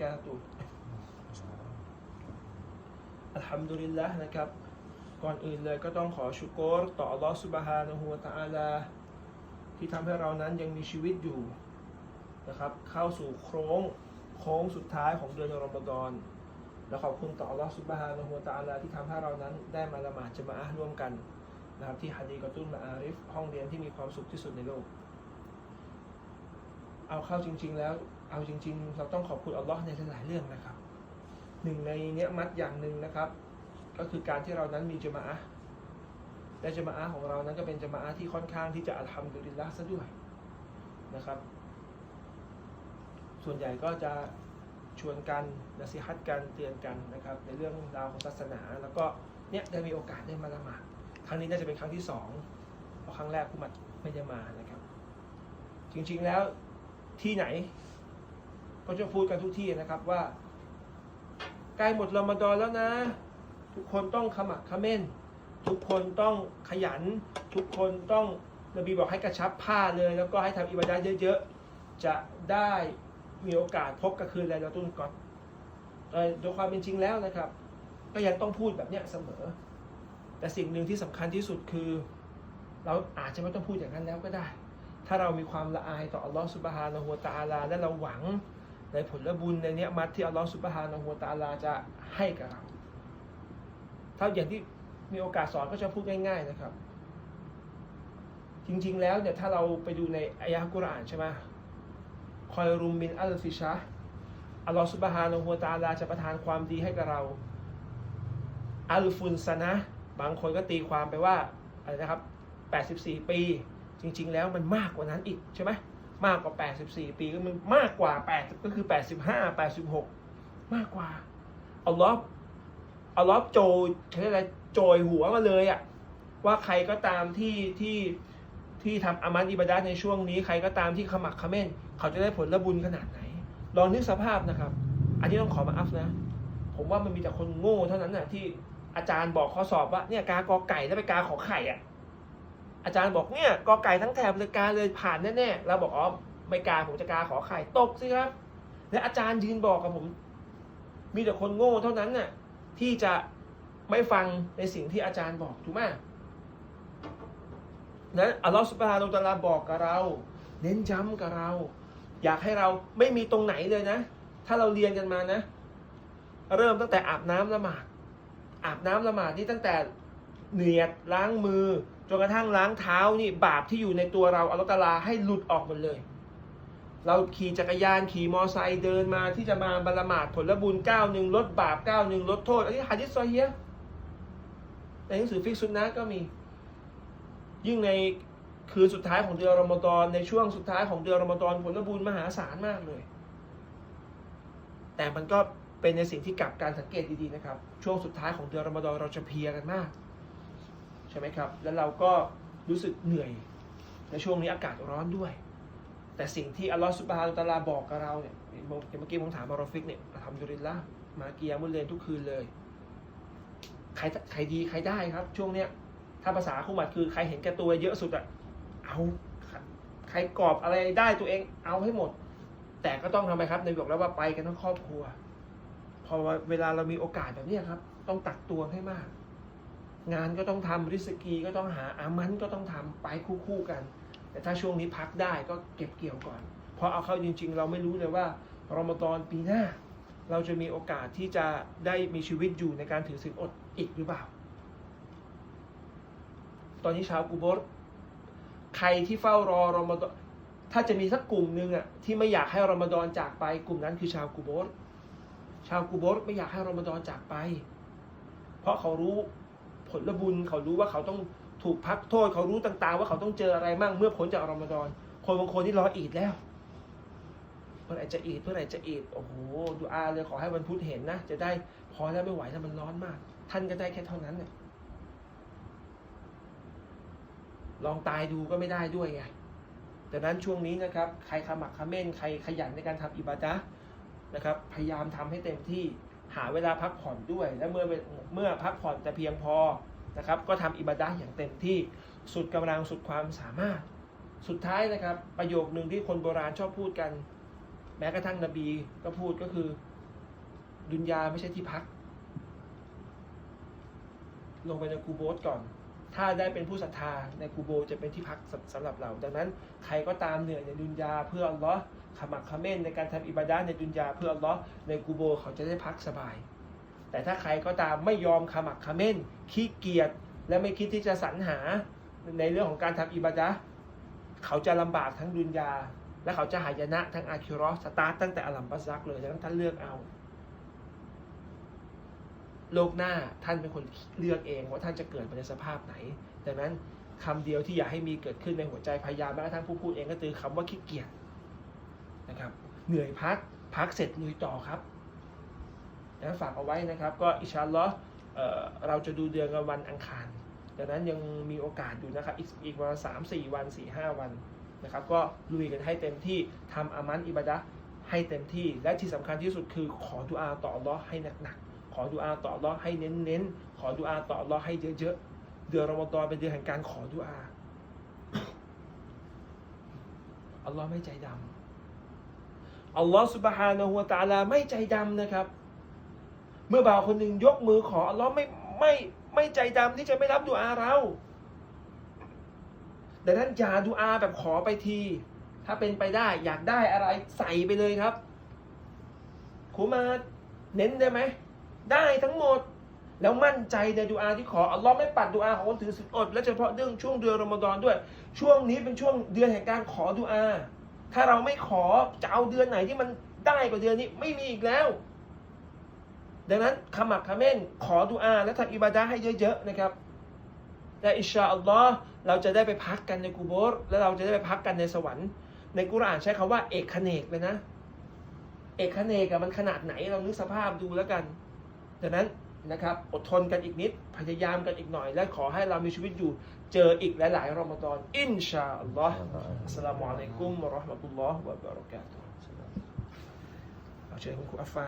กาตุอัลฮัมดุลิลละนะครับ ก่อนอื่นเลยก็ต้องขอชุกรต่ออัลลอฮฺสุบฮานะฮูวะตะอาลา ที่ทำให้เรานั้นยังมีชีวิตอยู่นะครับ เข้าสู่โค้งโค้งสุดท้ายของเดือนรอมฎอนและขอบคุณต่ออัลลอฮฺสุบฮานะฮูวะตะอาลาที่ทำให้เรานั้นได้มาละหมาดจะมาอะร่วมกันนะครับที่ฮะดีกะตุนมาอาริฟห้องเรียนที่มีความสุขที่สุดในโลก เอาเข้าจริง ๆ แล้ว เอาจริง ๆ เราต้องขอบคุณอัลลอฮ์ในหลายๆเรื่องนะครับ หนึ่งในเนี้ยมัดอย่างหนึ่งนะครับ ก็คือการที่เรานั้นมีจะมาอะและจะมาอะของเรานั้นก็เป็นจะมาอะที่ค่อนข้างที่จะอัลฮัมดุลิลละซะด้วยนะครับ ส่วนใหญ่ก็จะชวนกันนสิฮัตกันเตือนกันนะครับ ในเรื่องราวของศาสนา แล้วก็เนี่ยได้มีโอกาสได้มาละหมาดครั้งนี้น่าจะเป็นครั้งที่สองเพราะครั้งแรกผู้มัดไม่ได้มานะครับ จริงๆแล้ว ที่ไหน ก็จะพูดกันทุกที่นะครับว่าใกล้หมดรอมฎอนแล้วนะ ทุกคนต้องขมักเขม้น ทุกคนต้องขยัน ทุกคนต้องนบีบอกให้กระชับผ้าเลย แล้วก็ให้ทำอิบาดะเยอะๆ จะได้มีโอกาสพบกับคืนไลลาตุลกอดโดยความเป็นจริงแล้วนะครับ ก็ยังต้องพูดแบบเนี้ยเสมอ แต่สิ่งหนึ่งที่สำคัญที่สุดคือ เราอาจจะไม่ต้องพูดอย่างนั้นแล้วก็ได้ ถ้าเรามีความละอายต่ออัลลอฮฺสุบฮานะฮูวตาลา และเราหวังในผลบุญในเนี้ยมัดที่อัลลอฮฺสุบฮานะฮูวตาลาจะให้กับเราถ้าอย่างที่มีโอกาสสอนก็จะพูดง่าย ๆนะครับ จริงๆแล้วเนี่ยถ้าเราไปดูในอายะห์กุรอานใช่ไหมคอยรุมมินอัลฟิชะอัลลอฮฺสุบฮานะฮูวตาลาจะประทานความดีให้กับเรา อัลฟุนซะนะบางคนก็ตีความไปว่าอะไรนะครับ 84 ปี จริง ๆ แล้วมันมากกว่านั้นอีกใช่ไหมมากกว่า 84 ปีก็มันมากกว่า 8 ก็คือ 85 86 มากกว่าอัลลอฮ์อัลลอฮ์โจยเขาเรียกอะไรโจยหัวมาเลยอะว่าใครก็ตามที่ที่ที่ทำอามันอิบาดะห์ในช่วงนี้ใครก็ตามที่ขมักเขม้น เขาจะได้ผลลบุญขนาดไหน ลองนึกสภาพนะครับ อันนี้ต้องขอมาอัพนะ ผมว่ามันมีแต่คนโง่เท่านั้นนะที่อาจารย์บอกข้อสอบว่าเนี่ยกากอไก่แล้วไปกาขอไข่อะ อาจารย์บอกเนี่ยกอไก่ทั้งแถบเลยกาเลยผ่านแน่ๆเราบอกอ๋อไม่กาผมจะกาขอไข่ตกสิครับ และอาจารย์ยืนบอกกับผม มีแต่คนโง่เท่านั้นน่ะที่จะไม่ฟังในสิ่งที่อาจารย์บอกถูกไหมนั้นอัลลอฮฺสุบฮานาอัลตะลาบอกกับเรา เน้นย้ำกับเรา อยากให้เราไม่มีตรงไหนเลยนะ ถ้าเราเรียนกันมานะ เริ่มตั้งแต่อาบน้ำละหมาดอาบน้ำละหมาดนี่ตั้งแต่เหนียดล้างมือ จนกระทั่งล้างเท้านี่บาปที่อยู่ในตัวเราอัลลอฮฺตาลาให้หลุดออกหมดเลย เราขี่จักรยานขี่มอไซค์เดินมาที่จะมาบรรมาดผลบุญเก้าหนึ่งลดบาปเก้าหนึ่งลดโทษอันนี้ฮะดิษซอฮียในหนังสือฟิกซุนนะก็มี ยิ่งในคืนสุดท้ายของเดือนรอมฎอนในช่วงสุดท้ายของเดือนรอมฎอนผลบุญมหาศาลมากเลย แต่มันก็เป็นในสิ่งที่กลับการสังเกตดีๆนะครับ ช่วงสุดท้ายของเดือนรอมฎอนเราจะเพียกันมาก ช่ไหมครับ แล้วเราก็รู้สึกเหนื่อยในช่วงนี้อากาศร้อนด้วย แต่สิ่งที่อัลลอฮฺสุบฮานุตะอาลาบอกกับเราเนี่ยเมื่อกี้ผมถามมารอฟิกเนี่ยทำดุลิลละมาเกียร์มุลเลนทุกคืนเลย ใครใครดีใครได้ครับ ช่วงเนี้ยถ้าภาษาคู่หมัดคือใครเห็นแก่ตัวเยอะสุดอะเอาใครกรอบอะไรได้ตัวเองเอาให้หมด แต่ก็ต้องทำไมครับในบอกแล้วว่าไปกันทั้งครอบครัว พอเวลาเรามีโอกาสแบบนี้ครับ ต้องตักตวงให้มาก งานก็ต้องทำริสกีก็ต้องหาอามันก็ต้องทำไปคู่ๆกัน แต่ถ้าช่วงนี้พักได้ก็เก็บเกี่ยวก่อน เพราะเอาเข้าจริง ๆ เราไม่รู้เลยว่ารอมฎอนปีหน้า เราจะมีโอกาสที่จะได้มีชีวิตอยู่ในการถือศีลอดอีกหรือเปล่า ตอนนี้ชาวกูโบสใครที่เฝ้ารอรอมฎอนถ้าจะมีสักกลุ่มหนึ่งอะที่ไม่อยากให้รอมฎอนจากไปกลุ่มนั้นคือชาวกูโบสชาวกูโบสไม่อยากให้รอมฎอนจากไป เพราะเขารู้ ผลบุญเขารู้ว่าเขาต้องถูกพักโทษ เขารู้ต่าง ๆ ว่าเขาต้องเจออะไรมั่งเมื่อพ้นจากรอมฎอน คนบางคนที่รออีดแล้วเมื่อไหร่จะอีดเมื่อไหร่จะอีดโอ้โหดูอาเลยขอให้วันพุธเห็นนะจะได้พอแล้วไม่ไหวแล้วมันร้อนมาก ท่านก็ได้แค่เท่านั้นเนี่ยลองตายดูก็ไม่ได้ด้วยไงดังนั้นช่วงนี้นะครับใครขมักเขม้นใครขยันในการทำอิบาดะนะครับ พยายามทำให้เต็มที่ หาเวลาพักผ่อนด้วย และเมื่อเมื่อพักผ่อนแต่เพียงพอนะครับ ก็ทำอิบาดะห์อย่างเต็มที่สุดกำลังสุดความสามารถ สุดท้ายนะครับ ประโยคหนึ่งที่คนโบราณชอบพูดกัน แม้กระทั่งนบีก็พูดก็คือ ดุนยาไม่ใช่ที่พัก ลงไปในกูโบสก่อนถ้าได้เป็นผู้ศรัทธาในกูโบจะเป็นที่พักสำสำหรับเรา ดังนั้นใครก็ตามเหนื่อยในดุนยาเพื่ออัลลอฮ์ ขมักขม้นในการทำอิบาดะห์ในดุนยาเพื่ออัลลอฮ์ในกูโบเขาจะได้พักสบาย แต่ถ้าใครก็ตามไม่ยอมขมักขม้นขี้เกียจและไม่คิดที่จะสรรหาในเรื่องของการทำอิบาดะห์เขาจะลำบากทั้งดุนยา และเขาจะหายนะทั้งอาคิรอสตาร์ทตั้งแต่อัลัมบัสซักเลยดังนั้นท่านเลือกเอา โลกหน้าท่านเป็นคนเลือกเองว่าท่านจะเกิดมาในสภาพไหนดังนั้นคำเดียวที่อยากให้มีเกิดขึ้นในหัวใจพยายามแม้กระทั่งผู้พูดเองก็คือคำว่าขี้เกียจ นะครับ เหนื่อยพักพักเสร็จลุยต่อครับดังนั้นฝากเอาไว้นะครับ ก็อิชาอัลลอเออเราจะดูเดือนกันวันอังคารดังนั้นยังมีโอกาสอยู่นะครับ อีกอีกประมาณสามสี่วันสี่ห้าวันนะครับ ก็ลุยกันให้เต็มที่ทำอามันอิบาดะให้เต็มที่ และที่สำคัญที่สุดคือขอดุอาต่ออัลลอให้หนักๆขอดุอาต่ออัลลอให้เน้นๆขอดุอาต่ออัลลอให้เยอะๆเดือนรอมฎอนเป็นเดือนแห่งการขอดุอาอัลลอฮ์ไม่ใจดำ อัลลอฮ์สุบฮานะฮูวะตาลาไม่ใจดำนะครับ เมื่อบ่าวคนหนึ่งยกมือขออัลลอฮ์ไม่ไม่ไม่ใจดำที่จะไม่รับดุอาเราแต่ท่านอย่าดุอาแบบขอไปที ถ้าเป็นไปได้อยากได้อะไรใส่ไปเลยครับครูมาเน้นได้ไหม ได้ทั้งหมด แล้วมั่นใจในดุอาที่ขออัลลอฮ์ไม่ปัดดุอาของคนถือศีลอด และเฉพาะเรื่องช่วงเดือนรอมฎอนด้วย ช่วงนี้เป็นช่วงเดือนแห่งการขอดุอา ถ้าเราไม่ขอจะเอาเดือนไหนที่มันได้กว่าเดือนนี้ไม่มีอีกแล้ว ดังนั้นขมักเขม้นขอดุอาและทำอิบาดะให้เยอะๆนะครับและอินชาอัลลอฮ์เราจะได้ไปพักกันในกูโบสและเราจะได้ไปพักกันในสวรรค์ ในกุรอานใช้คำว่าเอกเนกเลยนะ เอกเนกอะมันขนาดไหนเรานึกสภาพดูแล้วกันดังนั้น นะครับ อดทนกันอีกนิด พยายามกันอีกหน่อย และขอให้เรามีชีวิตอยู่ เจออีกหลายๆรอมฎอนอินชาอัลลอฮ์อัสสลามุอะลัยกุมวะเราะห์มะตุลลอฮ์วะบะเราะกาตุฮ์เอาเชิญคุณครูอัฟฟาน